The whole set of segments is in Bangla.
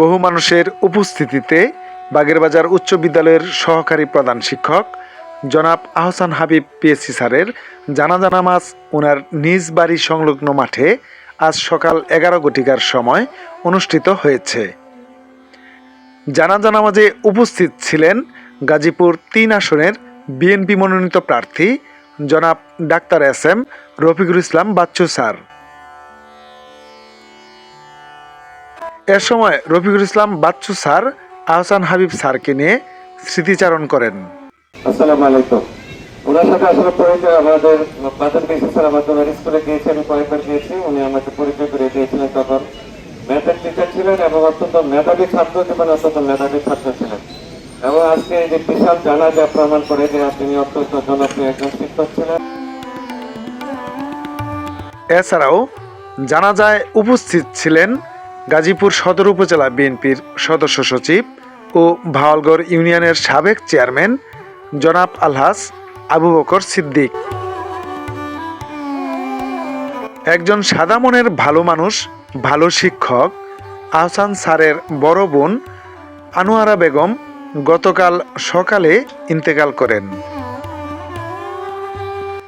বহু মানুষের উপস্থিতিতে বাগেরবাজার উচ্চ বিদ্যালয়ের সহকারী প্রধান শিক্ষক জনাব আহসান হাবিব পিএসসি স্যারের জানাজা নামাজ ওনার নিজ বাড়ি সংলগ্ন মাঠে আজ সকাল এগারো ঘটিকার সময় অনুষ্ঠিত হয়েছে। জানাজা নামাজে উপস্থিত ছিলেন গাজীপুর তিন আসনের বিএনপি মনোনীত প্রার্থী জনাব doctor S M Rafiqul Islam Bachchu sir. এ সময় রফিকুল ইসলাম বাচ্চু স্যার আহসান হাবিব স্যারকে নিয়ে স্মৃতিচারণ করেন। আসসালামু আলাইকুম। ওনার সাথে আসলে পরিচয় আমাদের বেশি স্যার আমার স্কুলে গিয়েছি আমি কয়েকবার গিয়েছি উনি আমাকে পরিচয় করে দিয়েছিলেন তখন। ম্যাথের টিচার ছিলেন এবং অত্যন্ত মেধাবী ছাত্র অত্যন্ত মেধাবী ছাত্র ছিলেন। এবং আজকে এই যে বিশাল জানাজা প্রমাণ করে যে তিনি অত্যন্ত জনপ্রিয় একজন শিক্ষক ছিলেন। এছাড়াও জানাজায় উপস্থিত ছিলেন গাজীপুর সদর উপজেলা বিএনপির সদস্য সচিব ও ভাওয়ালগড় ইউনিয়নের সাবেক চেয়ারম্যান জনাব আলহাস আবু বকর সিদ্দিক। একজন সাদা মনের ভালো মানুষ, ভালো শিক্ষক, আহসান স্যারের বড় বোন আনোয়ারা বেগম গতকাল সকালে ইন্তেকাল করেন।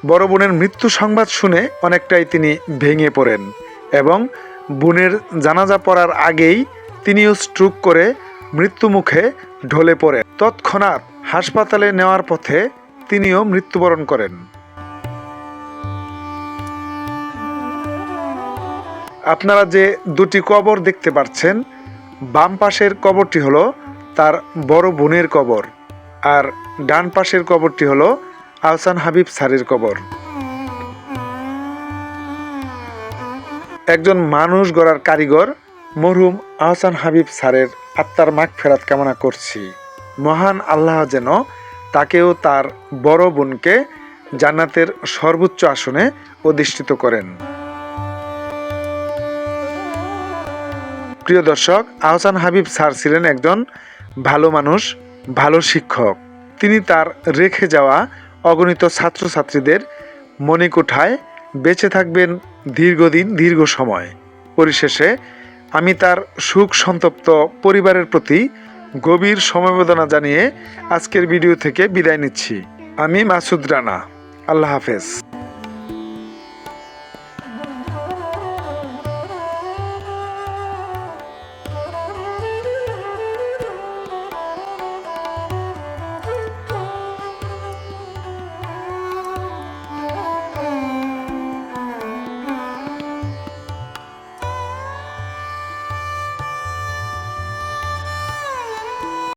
বড় বোনের মৃত্যু সংবাদ শুনে অনেকটাই তিনি ভেঙে পড়েন এবং বোনের জানাজা পড়ার আগেই তিনিও স্ট্রোক করে মৃত্যুমুখে ঢলে পড়েন। তৎক্ষণাৎ হাসপাতালে নেওয়ার পথে তিনিও মৃত্যুবরণ করেন। আপনারা যে দুটি কবর দেখতে পাচ্ছেন বাম পাশের কবরটি হলো তার বড় বোনের কবর আর ডান পাশের কবরটি হলো আহসান হাবিব স্যারের কবর। একজন মানুষ গড়ার কারিগর মরহুম আহসান হাবিব স্যারের আত্মার মাগ ফেরাত কামনা করছি। মহান আল্লাহ যেন তাকেও তার বড় বোনকে জান্নাতের সর্বোচ্চ আসনে অধিষ্ঠিত করেন। প্রিয় দর্শক, আহসান হাবিব স্যার ছিলেন একজন ভালো মানুষ, ভালো শিক্ষক। তিনি তার রেখে যাওয়া অগণিত ছাত্রছাত্রীদের মণিকোঠায় বেঁচে থাকবেন দীর্ঘদিন, দীর্ঘ সময়। পরিশেষে আমি তার সুখ সন্তপ্ত পরিবারের প্রতি গভীর সমবেদনা জানিয়ে আজকের ভিডিও থেকে বিদায় নিচ্ছি। আমি মাসুদ রানা। আল্লাহ হাফেজ।